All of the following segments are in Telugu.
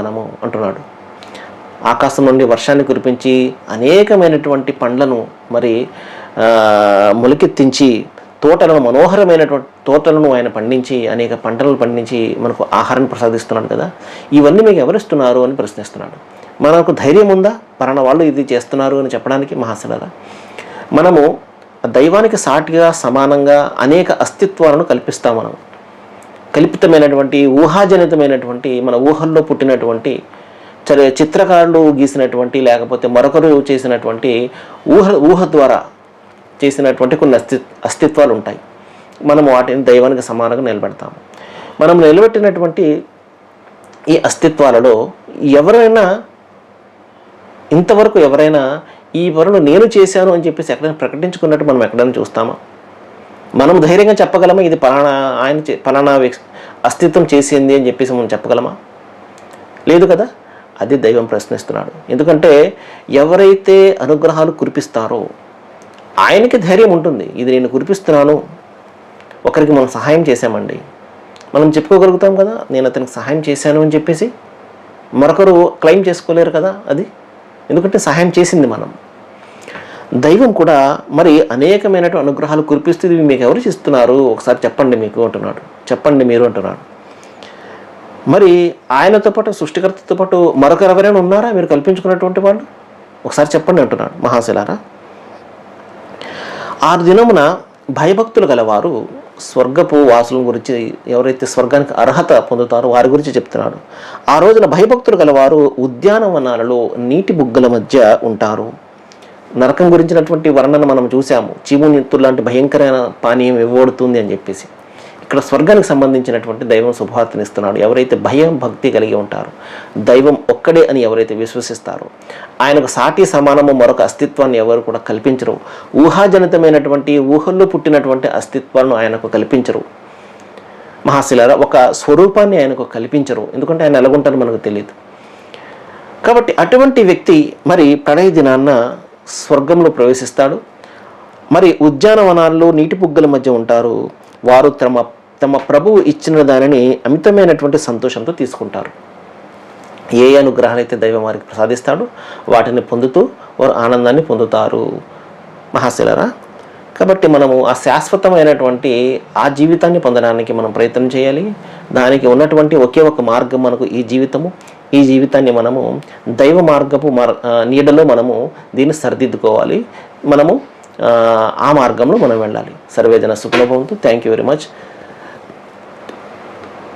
మనము అంటున్నాడు. ఆకాశం నుండి వర్షాన్ని కురిపించి అనేకమైనటువంటి పండ్లను మరి మొలికెత్తించి మొలకెత్తించి తోటలను మనోహరమైనటువంటి తోటలను ఆయన పండించి అనేక పంటలను పండించి మనకు ఆహారాన్ని ప్రసాదిస్తున్నాడు కదా. ఇవన్నీ మీకు ఎవరిస్తున్నారు అని ప్రశ్నిస్తున్నాడు. మనకు ధైర్యం ఉందా? పలానా వాళ్ళు ఇది చేస్తున్నారు అని చెప్పడానికి మహాశలరా మనము దైవానికి సాటిగా సమానంగా అనేక అస్తిత్వాలను కల్పిస్తాం మనం. కల్పితమైనటువంటి ఊహాజనితమైనటువంటి మన ఊహల్లో పుట్టినటువంటి చరి చిత్రకారులు గీసినటువంటి లేకపోతే మరొకరు చేసినటువంటి ఊహ ఊహ ద్వారా చేసినటువంటి కొన్ని అస్తి అస్తిత్వాలు ఉంటాయి. మనం వాటిని దైవానికి సమానంగా నిలబెడతాము. మనం నిలబెట్టినటువంటి ఈ అస్తిత్వాలలో ఎవరైనా ఇంతవరకు ఎవరైనా ఈ పనులు నేను చేశాను అని చెప్పేసి ఎక్కడైనా ప్రకటించుకున్నట్టు మనం ఎక్కడైనా చూస్తామా? మనం ధైర్యంగా చెప్పగలమా? ఇది పలానా ఆయన చే- పలానా అస్తిత్వం చేసింది అని చెప్పేసి మనం చెప్పగలమా? లేదు కదా? అది దైవం ప్రశ్నిస్తున్నాడు. ఎందుకంటే ఎవరైతే అనుగ్రహాలు కురిపిస్తారో ఆయనకి ధైర్యం ఉంటుంది. ఇది నేను కురిపిస్తున్నాను ఒకరికి మనం సహాయం చేశామండి. మనం చెప్పుకోగలుగుతాం కదా నేను అతనికి సహాయం చేశాను అని చెప్పేసి మరొకరు క్లెయిమ్ చేసుకోలేరు కదా అది? ఎందుకంటే సహాయం చేసింది మనం. దైవం కూడా మరి అనేకమైనటువంటి అనుగ్రహాలు కురిపిస్తూ మీకు ఎవరు ఇస్తున్నారు? ఒకసారి చెప్పండి మీకు అంటున్నాడు. చెప్పండి మీరు అంటున్నాడు. మరి ఆయనతో పాటు సృష్టికర్తతో పాటు మరొకరు ఎవరైనా ఉన్నారా? మీరు కల్పించుకున్నటువంటి వాళ్ళు? ఒకసారి చెప్పండి అంటున్నాడు మహాశిలారా. ఆరు దినమున భయభక్తులు గలవారు స్వర్గపు వాసుల గురించి ఎవరైతే స్వర్గానికి అర్హత పొందుతారో వారి గురించి చెప్తున్నాడు. ఆ రోజున భయభక్తులు గలవారు ఉద్యానవనాలలో నీటి బుగ్గల మధ్య ఉంటారు. నరకం గురించినటువంటి వర్ణన మనం చూసాము చీమునిత్తులు లాంటి భయంకరమైన పానీయం ఇవ్వబడుతుంది అని చెప్పేసి. ఇక్కడ స్వర్గానికి సంబంధించినటువంటి దైవం శుభవార్తనిస్తున్నాడు ఎవరైతే భయం భక్తి కలిగి ఉంటారో దైవం ఒక్కడే అని ఎవరైతే విశ్వసిస్తారో ఆయనకు సాటి సమానము మరొక అస్తిత్వాన్ని ఎవరు కూడా కల్పించరు. ఊహాజనితమైనటువంటి ఊహల్లో పుట్టినటువంటి అస్తిత్వాలను ఆయనకు కల్పించరు. మహాశిలార ఒక స్వరూపాన్ని ఆయనకు కల్పించరు. ఎందుకంటే ఆయన ఎలాగుంటారో మనకు తెలియదు కాబట్టి అటువంటి వ్యక్తి మరి ప్రణయ దినాన్న స్వర్గంలో ప్రవేశిస్తాడు. మరి ఉద్యానవనాల్లో నీటి పుగ్గల మధ్య ఉంటారు. వారు తమ తమ ప్రభువు ఇచ్చిన దానిని అమితమైనటువంటి సంతోషంతో తీసుకుంటారు. ఏ అనుగ్రహాలు అయితే దైవం వారికి ప్రసాదిస్తాడో వాటిని పొందుతూ వారు ఆనందాన్ని పొందుతారు. మహాశిలరా కాబట్టి మనము ఆ శాశ్వతమైనటువంటి ఆ జీవితాన్ని పొందడానికి మనం ప్రయత్నం చేయాలి. దానికి ఉన్నటువంటి ఒకే ఒక మార్గం మనకు ఈ జీవితము ఈ జీవితాన్ని మనము దైవ మార్గపు మార్ నీడలో మనము దీన్ని సరిదిద్దుకోవాలి. మనము ఆ, మార్గంలో మనం వెళ్ళాలి. సర్వేజన సుఖలభవంతు. థ్యాంక్ యూ వెరీ మచ్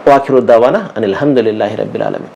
వాకిరుద్దావానా అని అల్హమ్దుల్లాహి రబ్బిలాలమి